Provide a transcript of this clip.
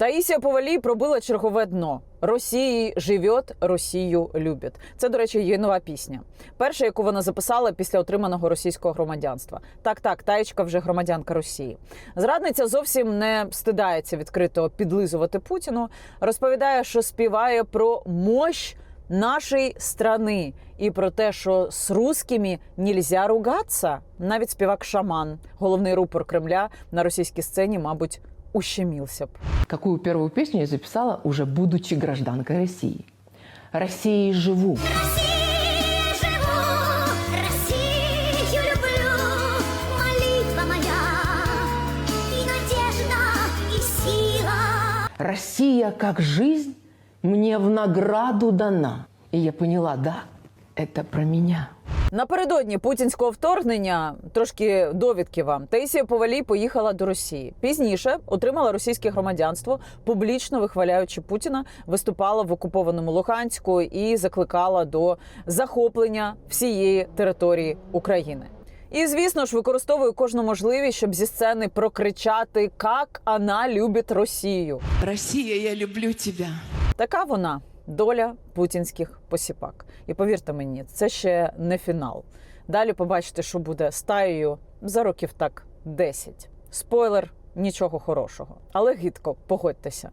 Таїсія Повалій пробила чергове дно. Росії живет, Росію любить. Це, до речі, її нова пісня. Перша, яку вона записала після отриманого російського громадянства. Так, так, таєчка вже громадянка Росії. Зрадниця зовсім не стидається відкрито підлизувати Путіну. Розповідає, що співає про мощь нашої страни і про те, що з русскими нельзя ругатися. Навіть співак Шаман, головний рупор Кремля на російській сцені, мабуть, ущемився б. Какую первую песню я записала, уже будучи гражданкой России. Россией живу. России живу, Россию люблю, молитва моя и надежда, и сила. Россия как жизнь мне в награду дана. И я поняла, да, это про меня. Напередодні путінського вторгнення трошки довідки вам. Таїсія Повалій поїхала до Росії. Пізніше отримала російське громадянство, публічно вихваляючи Путіна, виступала в окупованому Луганську і закликала до захоплення всієї території України. І звісно ж використовує кожну можливість, щоб зі сцени прокричати, як вона любить Росію. Россия, я люблю тебя. Така вона доля путінських посіпак. І повірте мені, це ще не фінал. Далі побачите, що буде з Таєю за років так 10. Спойлер, нічого хорошого, але гидко, погодьтеся.